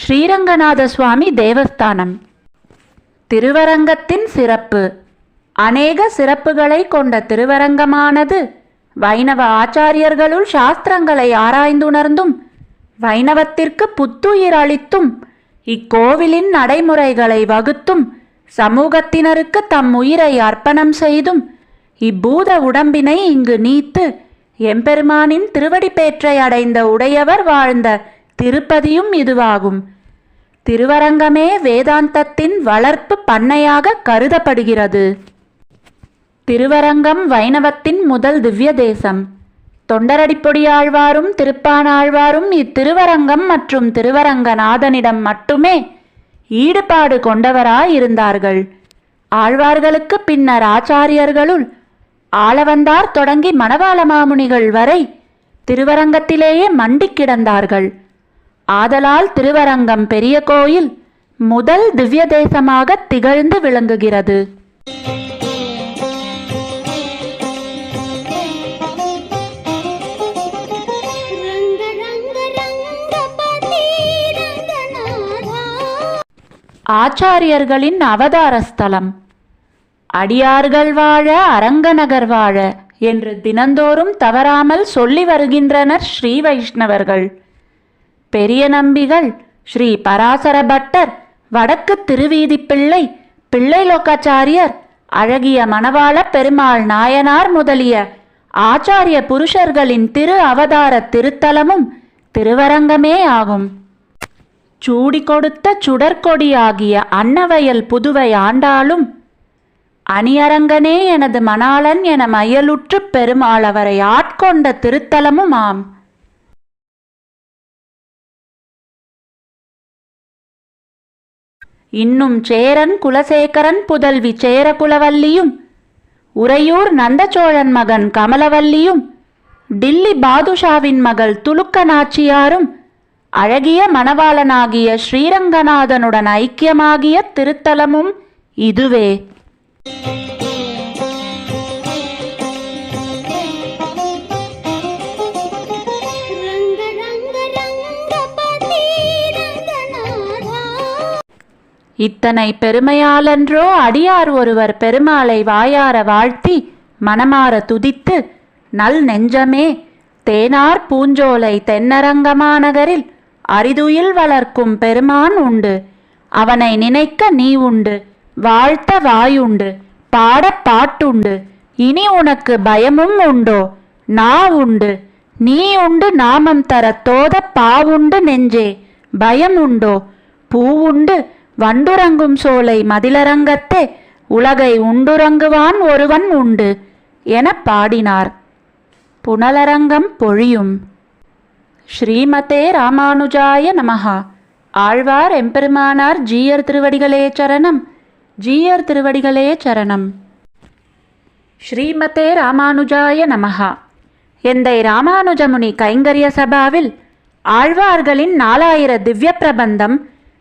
ஸ்ரீரங்கநாத சுவாமி தேவஸ்தானம். திருவரங்கத்தின் சிறப்பு. அநேக சிறப்புகளை கொண்ட திருவரங்கமானது வைணவ ஆச்சாரியர்களுள் சாஸ்திரங்களை ஆராய்ந்துணர்ந்தும் வைணவத்திற்கு புத்துயிர் அளித்தும் இக்கோவிலின் நடைமுறைகளை வகுத்தும் சமூகத்தினருக்கு தம் உயிரை அர்ப்பணம் செய்தும் இப்பூத உடம்பினை இங்கு நீத்து எம்பெருமானின் திருவடிப்பேற்றை அடைந்த உடையவர் வாழ்ந்த திருப்பதியும் இதுவாகும். திருவரங்கமே வேதாந்தத்தின் வளர்ப்பு பண்ணையாக கருதப்படுகிறது. திருவரங்கம் வைணவத்தின் முதல் திவ்ய தேசம் தொண்டரடிப்பொடியாழ்வாரும் திருப்பானாழ்வாரும் இத்திருவரங்கம் மற்றும் திருவரங்கநாதனிடம் மட்டுமே ஈடுபாடு கொண்டவராயிருந்தார்கள். ஆழ்வார்களுக்கு பின்னர் ஆச்சாரியர்களுள் ஆளவந்தார் தொடங்கி மணவாள மாமுனிகள் வரை திருவரங்கத்திலேயே மண்டிக் கிடந்தார்கள். ஆதலால் திருவரங்கம் பெரிய கோயில் முதல் திவ்ய தேசமாக திகழ்ந்து விளங்குகிறது. ஆச்சாரியர்களின் அவதார ஸ்தலம் அடியார்கள் வாழ அரங்கநகர் வாழ என்று தினந்தோறும் தவறாமல் சொல்லி வருகின்றனர் ஸ்ரீ வைஷ்ணவர்கள். பெரிய நம்பிகள் ஸ்ரீ பராசர பட்டர் வடக்கு திருவீதி பிள்ளை பிள்ளை லோக்காச்சாரியர் அழகிய மணவாள பெருமாள் நாயனார் முதலிய ஆச்சாரிய புருஷர்களின் திரு அவதார திருத்தலமும் திருவரங்கமே ஆகும். சூடி கொடுத்த சுடற்கொடியாகிய அன்னவயல் புதுவை ஆண்டாலும் அணியரங்கனே எனது மணாளன் என மையலுற்றுப் பெருமாள் அவரை ஆட்கொண்ட திருத்தலமும் ஆம் இன்னும் சேரன் குலசேகரன் புதல்வி சேரகுலவல்லியும் உறையூர் நந்தசோழன் மகன் கமலவல்லியும் டில்லி பாதுஷாவின் மகள் துலுக்க நாச்சியாரும் அழகிய மணவாளனாகிய ஸ்ரீரங்கநாதனுடன் ஐக்கியமாகிய திருத்தலமும் இதுவே. இத்தனை பெருமையாலன்றோ அடியார் ஒருவர் பெருமாளை வாயார வாழ்த்தி மனமாற துதித்து நல் நெஞ்சமே தேனார் பூஞ்சோலை தென்னரங்கமாநகரில் அரிதுயில் வளர்க்கும் பெருமான் உண்டு. அவனை நினைக்க நீ உண்டு. வாழ்த்த வாயுண்டு. பாடப் பாட்டுண்டு. இனி உனக்கு பயமும் உண்டோ? நா உண்டு. நீ உண்டு நாமம் தர தோத பாவுண்டு நெஞ்சே. பயம் உண்டோ? பூவுண்டு வண்டுறங்கும் சோலை மதிலரங்கத்தே உலகை உண்டுறங்குவான் ஒருவன் உண்டு எனப் பாடினார். புனலரங்கம் பொழியும். ஸ்ரீமதே ராமானுஜாய நமஹா. ஆழ்வார் எம்பெருமானார் ஜீயர் திருவடிகளே சரணம். ஜீயர் திருவடிகளே சரணம். ஸ்ரீமதே ராமானுஜாய நமஹா. எந்தை ராமானுஜமுனி கைங்கரிய சபாவில் ஆழ்வார்களின் நாலாயிர திவ்ய பிரபந்தம்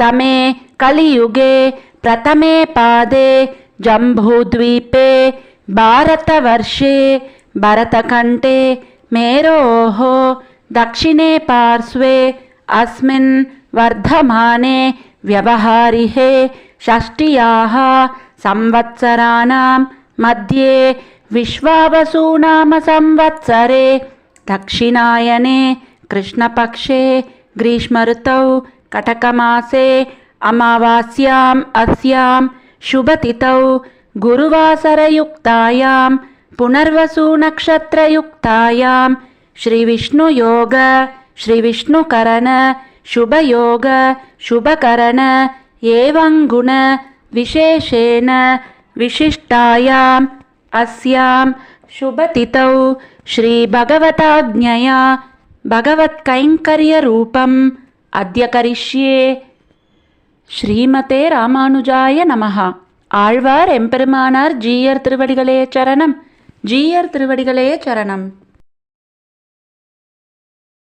तमे कलियुगे प्रथमे पादे जम्बूद्वीपे भारतवर्षे भरतकण्ठे मेरोः दक्षिणे पार्श्वे अस्मिन् वर्धमाने व्यवहारिहे षष्ट्याः संवत्सराणां मध्ये विश्वावसूनाम संवत्सरे दक्षिणायने कृष्णपक्षे ग्रीष्मऋतौ कटकमासे अमावास्याम् अस्यां शुभतिथौ गुरुवासरयुक्तायां पुनर्वसुनक्षत्रयुक्तायां श्रीविष्णुयोग श्रीविष्णुकरण शुभयोग शुभकरण एवं गुण विशेषेण विशिष्टायाम् अस्यां शुभतिथौ श्रीभगवताज्ञया भगवत्कैङ्कर्यरूपम् அத்திய கரிஷ்யே ஸ்ரீமதே ராமானுஜாய நமஹா ஆழ்வார் எம்பெருமானார் ஜீயர் திருவடிகளே சரணம் ஜீயர் திருவடிகளே சரணம்